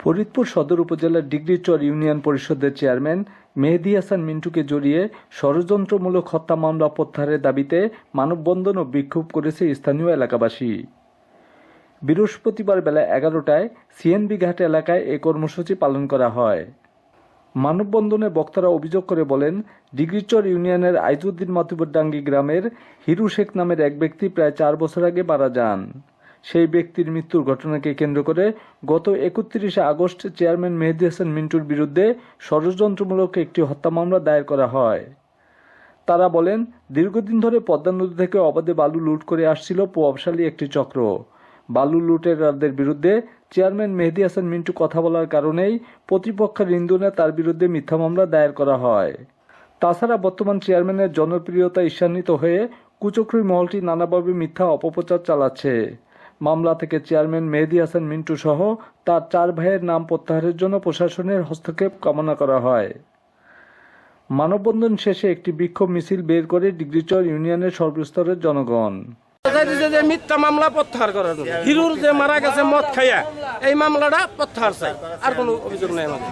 ফরিদপুর সদর উপজেলার ডিগ্রিচর ইউনিয়ন পরিষদের চেয়ারম্যান মেহেদি হাসান মিন্টুকে জড়িয়ে ষড়যন্ত্রমূলক হত্যা মামলা প্রত্যাহারের দাবিতে মানববন্ধন ও বিক্ষোভ করেছে স্থানীয় এলাকাবাসী। বৃহস্পতিবার বেলা এগারোটায় সিএনবি ঘাট এলাকায় এই কর্মসূচি পালন করা হয়। মানববন্ধনে বক্তারা অভিযোগ করে বলেন, ডিগ্রিচর ইউনিয়নের আইজুদ্দিন মাতুবরডাঙ্গি গ্রামের হিরু শেখ নামের এক ব্যক্তি প্রায় চার বছর আগে মারা যান। সেই ব্যক্তির মৃত্যুর ঘটনাকে কেন্দ্র করে গত একত্রিশে আগস্ট চেয়ারম্যান মেহেদী হাসান মিন্টুর বিরুদ্ধে ষড়যন্ত্রমূলক একটি হত্যা মামলা দায়ের করা হয়। তারা বলেন, দীর্ঘদিন ধরে পদ্মা নদী থেকে অবাধে বালু লুট করে আসছিল প্রভাবশালী একটি চক্র। বালু লুটেরাদের বিরুদ্ধে চেয়ারম্যান মেহেদী হাসান মিন্টু কথা বলার কারণেই প্রতিপক্ষের ইন্ধনে তার বিরুদ্ধে মিথ্যা মামলা দায়ের করা হয়। তাছাড়া বর্তমান চেয়ারম্যানের জনপ্রিয়তা ঈর্ষান্বিত হয়ে কুচক্রী মহলটি নানাভাবে মিথ্যা অপপ্রচার চালাচ্ছে। মামলা থেকে চেয়ারম্যান মেহেদি হাসান মিন্টু সহ তার চার ভাইয়ের নাম প্রত্যাহারের জন্য প্রশাসনের হস্তক্ষেপ কামনা করা হয়। মানববন্ধন শেষে একটি বিক্ষোভ মিছিল বের করে ডিগ্রিচর ইউনিয়নের সর্বস্তরের জনগণ। যে মিথ্যা মামলা প্রত্যাহার করার জন্য। হিরুর যে মারা গেছে মদ খাইয়া এই মামলাটা প্রত্যাহার চাই। আর কোনো অভিযোগ নেই আমাদের।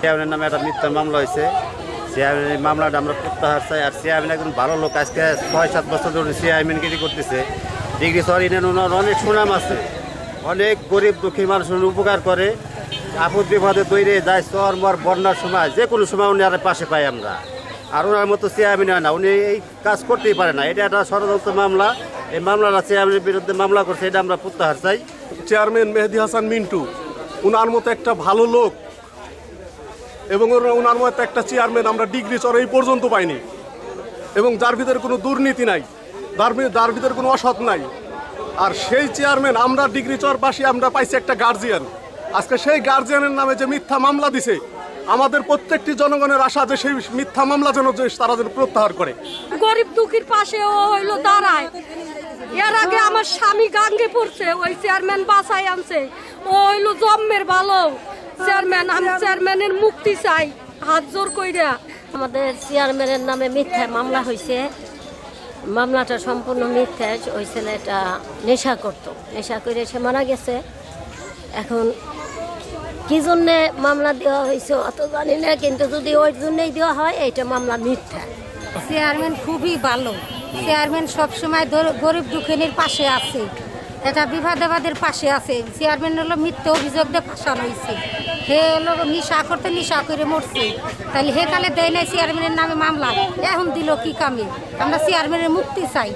চেয়ারম্যানের নামে একটা মিথ্যা মামলা হয়েছে চেয়ারম্যান এই মামলাটা আমরা প্রত্যাহার চাই। আর চেয়ারম্যান একজন ভালো লোক। আজকে ছয় সাত বছর ধরে চেয়ারম্যানগিরি করতেছে। ডিগ্রি সরি নেন, ওনার অনেক সুনাম আছে। অনেক গরিব দুঃখী মানুষের উপকার করে। আপদ বিপদে তৈরি যায় চর, মর, বন্যার সময়, যে কোনো সময় উনি আর পাশে পাই আমরা। আর ওনার মতো চেয়ারম্যান হয় না। উনি এই কাজ করতেই পারে না। এটা একটা ষড়যন্ত্র মামলা। এই মামলাটা চেয়ারম্যানের বিরুদ্ধে মামলা করছে, এটা আমরা প্রত্যাহার চাই। চেয়ারম্যান মেহেদি হাসান মিন্টু, উনার মতো একটা ভালো লোক এবং ওনার মতো একটা চেয়ারম্যান আমরা ডিগ্রি চর এই পর্যন্ত পাইনি। এবং যার ভিতরে কোনো দুর্নীতি নাই। ভি- ভিতরে কোনো অসৎ নাই। আর সেই চেয়ারম্যান আমরা ডিগ্রি চরবাসী আমরা পাইছি একটা গার্জিয়ান আজকে সেই গার্জিয়ানের নামে যে মিথ্যা মামলা দিছে আমাদের প্রত্যেকটি জনগণের আশা যে সেই মিথ্যা মামলা যেন তারা যেন প্রত্যাহার করে। গরিব দুঃখীর পাশে ও হইল দাঁড়ায়। এর আগে আমার স্বামী গাঙ্গে পড়ছে ওই চেয়ারম্যান বাসায় আনছে। ও হইল জম্মের ভালো। চেয়ারম্যান আমি চেয়ারম্যানের মুক্তি চাই। হাত জোর কইরা। আমাদের চেয়ারম্যানের নামে মিথ্যা মামলা হয়েছে মামলাটা সম্পূর্ণ মিথ্যা ওই ছেলেটা নেশা করতো। নেশা করে সে মারা গেছে। এখন কি জন্যে মামলা দেওয়া হয়েছে অত জানি না, কিন্তু যদি ওই জন্যই দেওয়া হয় এটা মামলা মিথ্যা। চেয়ারম্যান খুবই ভালো। চেয়ারম্যান সবসময় গরিব দুঃখিনীর পাশে আছে। এটা বিবাদাবাদের পাশে আছে। চেয়ারম্যান হলো মিথ্যে অভিযোগ দিয়ে ফাঁসানো হয়েছে হে হলো নিশা করতে নিশা করে মরছে। তাহলে হে কালে দেয় নাই চেয়ারম্যানের নামে মামলা। এখন দিল কি কামে? আমরা চেয়ারম্যানের মুক্তি চাই।